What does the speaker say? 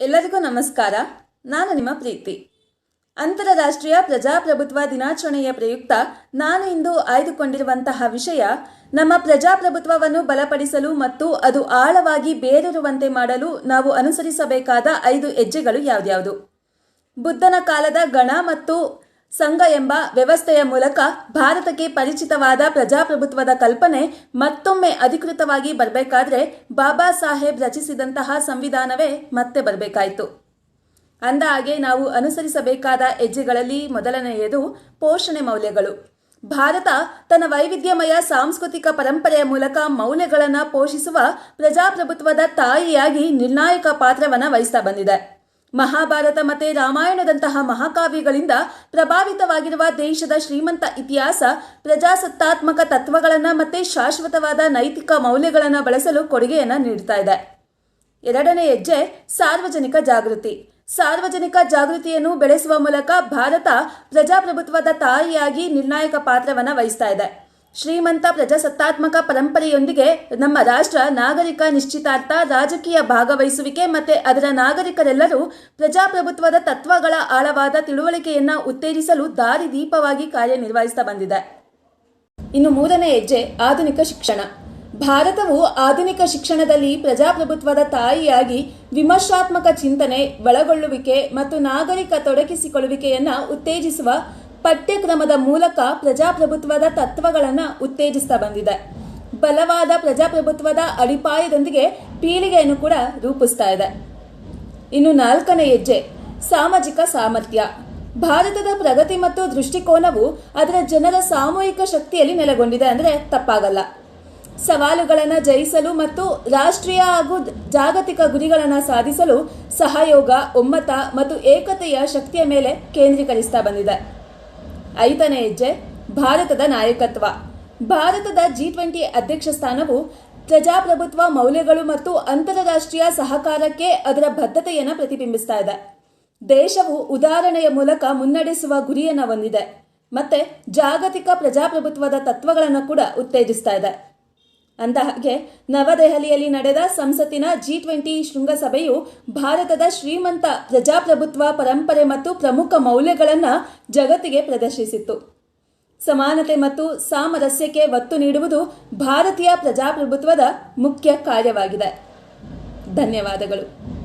ಎಲ್ಲರಿಗೂ ನಮಸ್ಕಾರ. ನಾನು ನಿಮ್ಮ ಪ್ರೀತಿ. ಅಂತಾರಾಷ್ಟ್ರೀಯ ಪ್ರಜಾಪ್ರಭುತ್ವ ದಿನಾಚರಣೆಯ ಪ್ರಯುಕ್ತ ನಾನು ಇಂದು ಆಯ್ದುಕೊಂಡಿರುವಂತಹ ವಿಷಯ, ನಮ್ಮ ಪ್ರಜಾಪ್ರಭುತ್ವವನ್ನು ಬಲಪಡಿಸಲು ಮತ್ತು ಅದು ಆಳವಾಗಿ ಬೇರೂರುವಂತೆ ಮಾಡಲು ನಾವು ಅನುಸರಿಸಬೇಕಾದ ಐದು ಹೆಜ್ಜೆಗಳು ಯಾವ್ದ್ಯಾವುದು? ಬುದ್ಧನ ಕಾಲದ ಗಣ ಮತ್ತು ಸಂಘ ಎಂಬ ವ್ಯವಸ್ಥೆಯ ಮೂಲಕ ಭಾರತಕ್ಕೆ ಪರಿಚಿತವಾದ ಪ್ರಜಾಪ್ರಭುತ್ವದ ಕಲ್ಪನೆ ಮತ್ತೊಮ್ಮೆ ಅಧಿಕೃತವಾಗಿ ಬರಬೇಕಾದ್ರೆ ಬಾಬಾ ಸಾಹೇಬ್ ರಚಿಸಿದಂತಹ ಸಂವಿಧಾನವೇ ಮತ್ತೆ ಬರಬೇಕಾಯಿತು. ಅಂದ ಹಾಗೆ ನಾವು ಅನುಸರಿಸಬೇಕಾದ ಹೆಜ್ಜೆಗಳಲ್ಲಿ ಮೊದಲನೆಯದು ಪೋಷಣೆ ಮೌಲ್ಯಗಳು. ಭಾರತ ತನ್ನ ವೈವಿಧ್ಯಮಯ ಸಾಂಸ್ಕೃತಿಕ ಪರಂಪರೆಯ ಮೂಲಕ ಮೌಲ್ಯಗಳನ್ನು ಪೋಷಿಸುವ ಪ್ರಜಾಪ್ರಭುತ್ವದ ತಾಯಿಯಾಗಿ ನಿರ್ಣಾಯಕ ಪಾತ್ರವನ್ನು ವಹಿಸ್ತಾ ಬಂದಿದೆ. ಮಹಾಭಾರತ ಮತ್ತೆ ರಾಮಾಯಣದಂತಹ ಮಹಾಕಾವ್ಯಗಳಿಂದ ಪ್ರಭಾವಿತವಾಗಿರುವ ದೇಶದ ಶ್ರೀಮಂತ ಇತಿಹಾಸ, ಪ್ರಜಾಸತ್ತಾತ್ಮಕ ತತ್ವಗಳನ್ನು ಮತ್ತೆ ಶಾಶ್ವತವಾದ ನೈತಿಕ ಮೌಲ್ಯಗಳನ್ನು ಬಳಸಲು ಕೊಡುಗೆಯನ್ನು ನೀಡ್ತಾ ಇದೆ. ಎರಡನೇ ಹೆಜ್ಜೆ, ಸಾರ್ವಜನಿಕ ಜಾಗೃತಿ. ಸಾರ್ವಜನಿಕ ಜಾಗೃತಿಯನ್ನು ಬೆಳೆಸುವ ಮೂಲಕ ಭಾರತ ಪ್ರಜಾಪ್ರಭುತ್ವದ ತಾಯಿಯಾಗಿ ನಿರ್ಣಾಯಕ ಪಾತ್ರವನ್ನು ವಹಿಸ್ತಾ ಇದೆ. ಶ್ರೀಮಂತ ಪ್ರಜಾಸತ್ತಾತ್ಮಕ ಪರಂಪರೆಯೊಂದಿಗೆ ನಮ್ಮ ರಾಷ್ಟ್ರ ನಾಗರಿಕ ನಿಶ್ಚಿತಾರ್ಥ ರಾಜಕೀಯ ಭಾಗವಹಿಸುವಿಕೆ ಮತ್ತು ಅದರ ನಾಗರಿಕರೆಲ್ಲರೂ ಪ್ರಜಾಪ್ರಭುತ್ವದ ತತ್ವಗಳ ಆಳವಾದ ತಿಳುವಳಿಕೆಯನ್ನು ಉತ್ತೇಜಿಸಲು ದಾರಿದೀಪವಾಗಿ ಕಾರ್ಯನಿರ್ವಹಿಸ್ತಾ ಬಂದಿದೆ. ಇನ್ನು ಮೂರನೇ ಹೆಜ್ಜೆ, ಆಧುನಿಕ ಶಿಕ್ಷಣ. ಭಾರತವು ಆಧುನಿಕ ಶಿಕ್ಷಣದಲ್ಲಿ ಪ್ರಜಾಪ್ರಭುತ್ವದ ತಾಯಿಯಾಗಿ ವಿಮರ್ಶಾತ್ಮಕ ಚಿಂತನೆ, ಒಳಗೊಳ್ಳುವಿಕೆ ಮತ್ತು ನಾಗರಿಕ ತೊಡಗಿಸಿಕೊಳ್ಳುವಿಕೆಯನ್ನು ಉತ್ತೇಜಿಸುವ ಪಠ್ಯಕ್ರಮದ ಮೂಲಕ ಪ್ರಜಾಪ್ರಭುತ್ವದ ತತ್ವಗಳನ್ನು ಉತ್ತೇಜಿಸ್ತಾ ಬಂದಿದೆ. ಬಲವಾದ ಪ್ರಜಾಪ್ರಭುತ್ವದ ಅಡಿಪಾಯದೊಂದಿಗೆ ಪೀಳಿಗೆಯನ್ನು ಕೂಡ ರೂಪಿಸ್ತಾ ಇದೆ. ಇನ್ನು ನಾಲ್ಕನೇ ಹೆಜ್ಜೆ, ಸಾಮಾಜಿಕ ಸಾಮರ್ಥ್ಯ. ಭಾರತದ ಪ್ರಗತಿ ಮತ್ತು ದೃಷ್ಟಿಕೋನವು ಅದರ ಜನರ ಸಾಮೂಹಿಕ ಶಕ್ತಿಯಲ್ಲಿ ನೆಲೆಗೊಂಡಿದೆ ಅಂದರೆ ತಪ್ಪಾಗಲ್ಲ. ಸವಾಲುಗಳನ್ನು ಜಯಿಸಲು ಮತ್ತು ರಾಷ್ಟ್ರೀಯ ಹಾಗೂ ಜಾಗತಿಕ ಗುರಿಗಳನ್ನು ಸಾಧಿಸಲು ಸಹಯೋಗ, ಒಮ್ಮತ ಮತ್ತು ಏಕತೆಯ ಶಕ್ತಿಯ ಮೇಲೆ ಕೇಂದ್ರೀಕರಿಸ್ತಾ ಬಂದಿದೆ. ಐದನೇ ಹೆಜ್ಜೆ, ಭಾರತದ ನಾಯಕತ್ವ. ಭಾರತದ ಜಿ ಟ್ವೆಂಟಿ ಅಧ್ಯಕ್ಷ ಸ್ಥಾನವು ಪ್ರಜಾಪ್ರಭುತ್ವ ಮೌಲ್ಯಗಳು ಮತ್ತು ಅಂತಾರಾಷ್ಟ್ರೀಯ ಸಹಕಾರಕ್ಕೆ ಅದರ ಬದ್ಧತೆಯನ್ನು ಪ್ರತಿಬಿಂಬಿಸ್ತಾ ಇದೆ. ದೇಶವು ಉದಾಹರಣೆಯ ಮೂಲಕ ಮುನ್ನಡೆಸುವ ಗುರಿಯನ್ನು ಹೊಂದಿದೆ. ಮತ್ತೆ ಜಾಗತಿಕ ಪ್ರಜಾಪ್ರಭುತ್ವದ ತತ್ವಗಳನ್ನು ಕೂಡ ಉತ್ತೇಜಿಸ್ತಾ ಇದೆ. ಅಂದ ಹಾಗೆ ನವದೆಹಲಿಯಲ್ಲಿ ನಡೆದ ಸಂಸತ್ತಿನ ಜಿ ಟ್ವೆಂಟಿ ಶೃಂಗಸಭೆಯು ಭಾರತದ ಶ್ರೀಮಂತ ಪ್ರಜಾಪ್ರಭುತ್ವ ಪರಂಪರೆ ಮತ್ತು ಪ್ರಮುಖ ಮೌಲ್ಯಗಳನ್ನು ಜಗತ್ತಿಗೆ ಪ್ರದರ್ಶಿಸಿತ್ತು. ಸಮಾನತೆ ಮತ್ತು ಸಾಮರಸ್ಯಕ್ಕೆ ಒತ್ತು ನೀಡುವುದು ಭಾರತೀಯ ಪ್ರಜಾಪ್ರಭುತ್ವದ ಮುಖ್ಯ ಕಾರ್ಯವಾಗಿದೆ. ಧನ್ಯವಾದಗಳು.